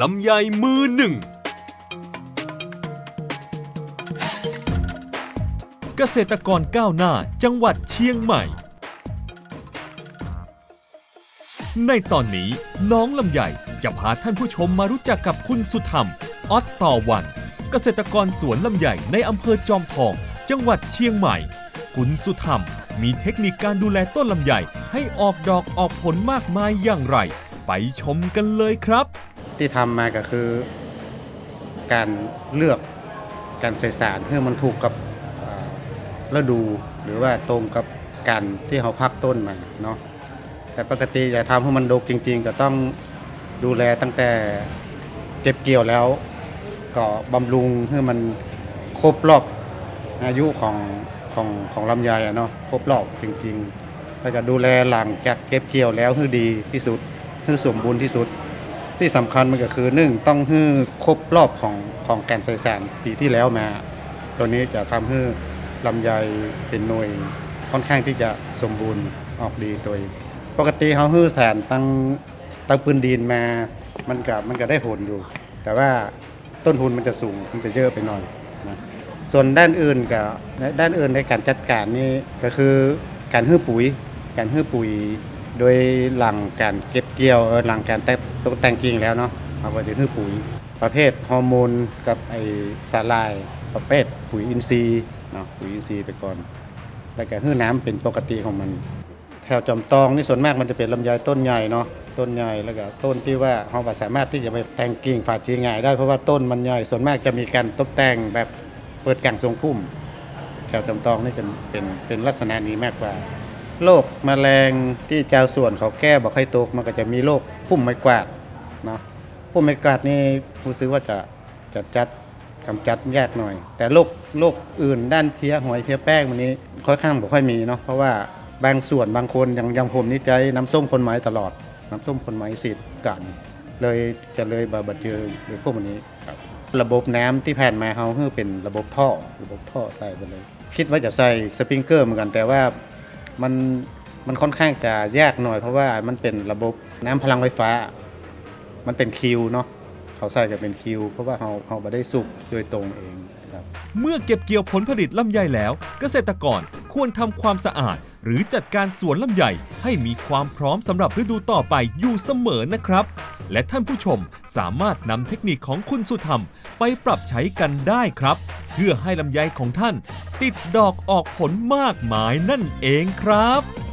ลำไยมือหนึ่ง เกษตรกรก้าวหน้าจังหวัดเชียงใหม่ ในตอนนี้น้องลำไยจะพาท่านผู้ชมมารู้จักกับคุณสุธรรมออตต่อวัน เกษตรกรสวนลำไยในอำเภอจอมทอง จังหวัดเชียงใหม่ คุณสุธรรมมีเทคนิคการดูแลต้นลำไยให้ออกดอกออกผลมากมายอย่างไร ไปชมกันเลยครับ ที่ทำมาก็คือ การเลือกการใส่สารเพื่อมันถูกกับฤดูหรือว่าตรงกับการที่เขาพักต้นมันเนาะแต่ปกติจะทำให้มันดกจริง ๆ ก็ต้องดูแลตั้งแต่เก็บเกี่ยวแล้ว ก็บำรุงให้มันครบรอบอายุของของของลำไยอะเนาะครบรอบจริงๆแล้วก็ดูแลหลังจากเก็บเกี่ยวแล้วให้ดีที่สุดให้สมบูรณ์ที่สุด ที่สำคัญมันก็คือหนึ่งต้องให้ครบรอบของของการใส่สารปีที่แล้วมา ตัวนี้จะทำให้ลำไยเป็นหน่วยค่อนข้างที่จะสมบูรณ์ออกดีโดยปกติเขาฮื้อสารตั้งตั้งปืนดินมา มันก็มันก็ได้ผลอยู่ แต่ว่าต้นทุนมันจะสูงมันจะเยอะไปหน่อยนะส่วนด้านอื่นกับด้านอื่นในการจัดการนี่ก็คือการฮื้อปุ๋ย การฮื้อปุ๋ย โดยหลังการเก็บเกี่ยวหลังการแต่งตกแต่งกิ่งแล้วเนาะเอาไปฮื้อปุ๋ยประเภทฮอร์โมนกับไอสาลายประเภทปุ๋ยอินทรีย์เนาะปุ๋ยอินทรีย์ไปก่อน แล้วก็ฮื้อน้ำเป็นปกติของมัน แถวจอมตองนี่ส่วนมากมันจะเป็นลำไยต้นใหญ่เนาะต้นใหญ่แล้วก็ต้นที่ว่าเราสามารถที่จะไปแต่งกิ่งฝาจีง่ายได้เพราะว่าต้นมันใหญ่ส่วนมากจะมีการตกแต่งแบบเปิดกังทรงพุ่มแถวจอมตองนี่จะเป็นเป็นลักษณะนี้มากกว่า โรคแมลงที่ชาวสวนเขาแก้บอกให้ตกมันก็จะมีโรคพุ่มไม้กวาดเนาะพุ่มไม้กวาดนี่ผู้ซื้อว่าจะจะจัดกำจัดยากหน่อย แต่โรคโรคอื่นด้านเพี้ยหอยเพี้ยแป้งวันนี้ค่อนข้างบ่ค่อยมีเนาะเพราะว่าบางส่วนบางคนอย่างอยังผมนี่ใจน้ำส้มคนไม้ตลอด น้ำส้มคนไม้สิทธิ์กัน เลยจะเลยบาบัดเจอหรือพวกวันนี้ครับระบบน้ำที่แผ่นมาเขาคือเป็นระบบท่อระบบท่อใส่ไปเลย คิดว่าจะใส่สปริงเกอร์เหมือนกันแต่ว่า มันมันค่อนข้างจะยากหน่อย เพราะว่ามันเป็นระบบน้ำพลังไฟฟ้า มันเป็นคิวเนาะเขาใส่จะเป็นคิว เพราะว่าเขาเขาไม่ได้สุกโดยตรงเองครับเมื่อเก็บเกี่ยวผลผลิตลำไยแล้ว เกษตรกรควรทำความสะอาด หรือจัดการสวนลำไยให้มีความพร้อมสำหรับฤดูต่อไปอยู่เสมอนะครับ และท่านผู้ชมสามารถนำเทคนิคของคุณสุธรรมไปปรับใช้กันได้ครับ เพื่อให้ลำไยของท่าน ติดดอกออกผลมากมายนั่นเองครับ